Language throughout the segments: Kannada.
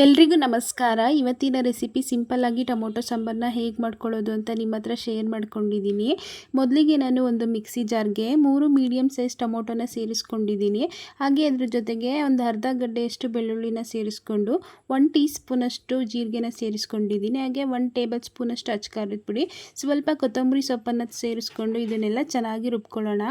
ಎಲ್ರಿಗೂ ನಮಸ್ಕಾರ. ಇವತ್ತಿನ ರೆಸಿಪಿ ಸಿಂಪಲ್ಲಾಗಿ ಟೊಮೊಟೊ ಸಾಂಬಾರನ್ನ ಹೇಗೆ ಮಾಡ್ಕೊಳ್ಳೋದು ಅಂತ ನಿಮ್ಮ ಹತ್ರ ಶೇರ್ ಮಾಡ್ಕೊಂಡಿದ್ದೀನಿ. ಮೊದಲಿಗೆ ನಾನು ಒಂದು ಮಿಕ್ಸಿ ಜಾರ್ಗೆ ಮೂರು ಮೀಡಿಯಮ್ ಸೈಜ್ ಟೊಮೊಟೊನ ಸೇರಿಸ್ಕೊಂಡಿದ್ದೀನಿ. ಹಾಗೆ ಅದ್ರ ಜೊತೆಗೆ ಒಂದು ಅರ್ಧ ಗಡ್ಡೆಯಷ್ಟು ಬೆಳ್ಳುಳ್ಳಿನ ಸೇರಿಸ್ಕೊಂಡು ಒನ್ ಟೀ ಸ್ಪೂನಷ್ಟು ಜೀರಿಗೆನ ಸೇರಿಸ್ಕೊಂಡಿದ್ದೀನಿ. ಹಾಗೆ ಒನ್ ಟೇಬಲ್ ಸ್ಪೂನಷ್ಟು ಅಚ್ಕಾರದ ಪುಡಿ, ಸ್ವಲ್ಪ ಕೊತ್ತಂಬರಿ ಸೊಪ್ಪನ್ನು ಸೇರಿಸ್ಕೊಂಡು ಇದನ್ನೆಲ್ಲ ಚೆನ್ನಾಗಿ ರುಬ್ಕೊಳ್ಳೋಣ.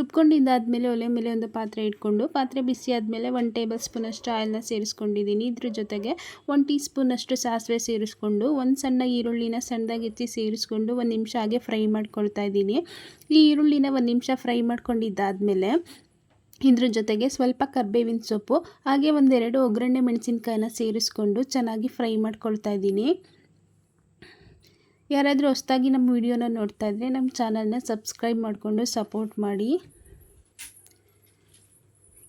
ರುಬ್ಕೊಂಡಿದ್ದಾದಮೇಲೆ ಒಲೆ ಮೇಲೆ ಒಂದು ಪಾತ್ರೆ ಇಟ್ಕೊಂಡು, ಪಾತ್ರೆ ಬಿಸಿ ಆದಮೇಲೆ ಒನ್ ಟೇಬಲ್ ಸ್ಪೂನಷ್ಟು ಆಯಿಲ್ನ ಸೇರಿಸ್ಕೊಂಡಿದ್ದೀನಿ. ಇದ್ರ ಜೊತೆಗೆ ಒಂದು ಟೀ ಸ್ಪೂನಷ್ಟು ಸಾಸಿವೆ ಸೇರಿಸ್ಕೊಂಡು, ಒಂದು ಸಣ್ಣ ಈರುಳ್ಳಿನ ಸಣ್ಣದಾಗಿ ಹೆಚ್ಚಿ ಸೇರಿಸ್ಕೊಂಡು ಒಂದು ನಿಮಿಷ ಹಾಗೆ ಫ್ರೈ ಮಾಡ್ಕೊಳ್ತಾ ಇದ್ದೀನಿ. ಈ ಈರುಳ್ಳಿನ ಒಂದು ನಿಮಿಷ ಫ್ರೈ ಮಾಡ್ಕೊಂಡಿದ್ದಾದಮೇಲೆ ಇದ್ರ ಜೊತೆಗೆ ಸ್ವಲ್ಪ ಕರ್ಬೇವಿನ ಸೊಪ್ಪು, ಹಾಗೆ ಒಂದೆರಡು ಒಗ್ಗರಣೆ ಮೆಣಸಿನ್ಕಾಯಿನ ಸೇರಿಸ್ಕೊಂಡು ಚೆನ್ನಾಗಿ ಫ್ರೈ ಮಾಡ್ಕೊಳ್ತಾ ಇದ್ದೀನಿ. ಯಾರಾದರೂ ಹೊಸ್ದಾಗಿ ನಮ್ಮ ವಿಡಿಯೋನ ನೋಡ್ತಾ ಇದ್ದರೆ ನಮ್ಮ ಚಾನಲ್ನ ಸಬ್ಸ್ಕ್ರೈಬ್ ಮಾಡಿಕೊಂಡು ಸಪೋರ್ಟ್ ಮಾಡಿ.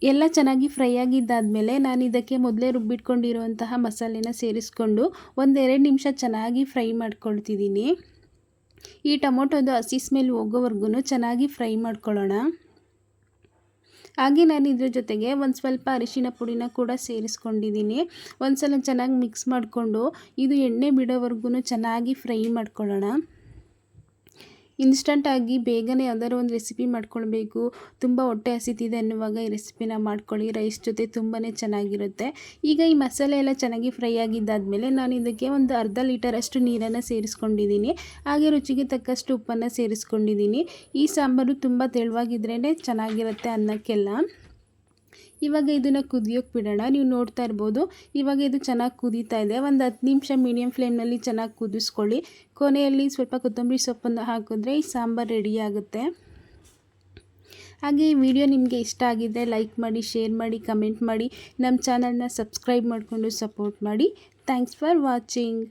ಎಲ್ಲ ಚೆನ್ನಾಗಿ ಫ್ರೈ ಆಗಿದ್ದಾದಮೇಲೆ ನಾನು ಇದಕ್ಕೆ ಮೊದಲೇ ರುಬ್ಬಿಟ್ಕೊಂಡಿರುವಂತಹ ಮಸಾಲೆನ ಸೇರಿಸ್ಕೊಂಡು ಒಂದೆರಡು ನಿಮಿಷ ಚೆನ್ನಾಗಿ ಫ್ರೈ ಮಾಡ್ಕೊಳ್ತಿದ್ದೀನಿ. ಈ ಟೊಮೊಟೊದು ಹಸಿ ಸ್ಮೆಲ್ ಹೋಗೋವರೆಗೂ ಚೆನ್ನಾಗಿ ಫ್ರೈ ಮಾಡ್ಕೊಳ್ಳೋಣ. ಹಾಗೆ ನಾನು ಇದ್ರ ಜೊತೆಗೆ ಒಂದು ಸ್ವಲ್ಪ ಅರಿಶಿನ ಪುಡಿನ ಕೂಡ ಸೇರಿಸ್ಕೊಂಡಿದ್ದೀನಿ. ಒಂದು ಸಲ ಚೆನ್ನಾಗಿ ಮಿಕ್ಸ್ ಮಾಡಿಕೊಂಡು ಇದು ಎಣ್ಣೆ ಬಿಡೋವರೆಗೂ ಚೆನ್ನಾಗಿ ಫ್ರೈ ಮಾಡ್ಕೊಳ್ಳೋಣ. ಇನ್ಸ್ಟಂಟಾಗಿ ಬೇಗನೆ ಯಾವ್ದಾದ್ರು ಒಂದು ರೆಸಿಪಿ ಮಾಡ್ಕೊಳ್ಬೇಕು. ತುಂಬ ಹೊಟ್ಟೆ ಹಸಿತಿದೆ ಅನ್ನುವಾಗ ಈ ರೆಸಿಪಿನ ಮಾಡ್ಕೊಳ್ಳಿ. ರೈಸ್ ಜೊತೆ ತುಂಬಾ ಚೆನ್ನಾಗಿರುತ್ತೆ. ಈಗ ಈ ಮಸಾಲೆ ಎಲ್ಲ ಚೆನ್ನಾಗಿ ಫ್ರೈ ಆಗಿದ್ದಾದಮೇಲೆ ನಾನು ಇದಕ್ಕೆ ಒಂದು ಅರ್ಧ ಲೀಟರಷ್ಟು ನೀರನ್ನು ಸೇರಿಸ್ಕೊಂಡಿದ್ದೀನಿ. ಹಾಗೆ ರುಚಿಗೆ ತಕ್ಕಷ್ಟು ಉಪ್ಪನ್ನು ಸೇರಿಸ್ಕೊಂಡಿದ್ದೀನಿ. ಈ ಸಾಂಬಾರು ತುಂಬ ತೆಳುವಾಗಿದ್ರೇ ಚೆನ್ನಾಗಿರುತ್ತೆ ಅನ್ನಕ್ಕೆಲ್ಲ. ಇವಾಗ ಇದನ್ನು ಕುದಿಯೋಕ್ಕೆ ಬಿಡೋಣ. ನೀವು ನೋಡ್ತಾ ಇರ್ಬೋದು. ಇವಾಗ ಇದು ಚೆನ್ನಾಗಿ ಕುದೀತಾ ಇದೆ. ಒಂದು ಹತ್ತು ನಿಮಿಷ ಮೀಡಿಯಮ್ ಫ್ಲೇಮ್ನಲ್ಲಿ ಚೆನ್ನಾಗಿ ಕುದಿಸ್ಕೊಳ್ಳಿ. ಕೊನೆಯಲ್ಲಿ ಸ್ವಲ್ಪ ಕೊತ್ತಂಬರಿ ಸೊಪ್ಪನ್ನು ಹಾಕಿದ್ರೆ ಈ ಸಾಂಬಾರು ರೆಡಿ ಆಗುತ್ತೆ. ಹಾಗೆ ಈ ವಿಡಿಯೋ ನಿಮಗೆ ಇಷ್ಟ ಆಗಿದೆ ಲೈಕ್ ಮಾಡಿ ಶೇರ್ ಮಾಡಿ ಕಮೆಂಟ್ ಮಾಡಿ. ನಮ್ಮ ಚಾನಲ್ನ ಸಬ್ಸ್ಕ್ರೈಬ್ ಮಾಡಿಕೊಂಡು ಸಪೋರ್ಟ್ ಮಾಡಿ. Thanks for watching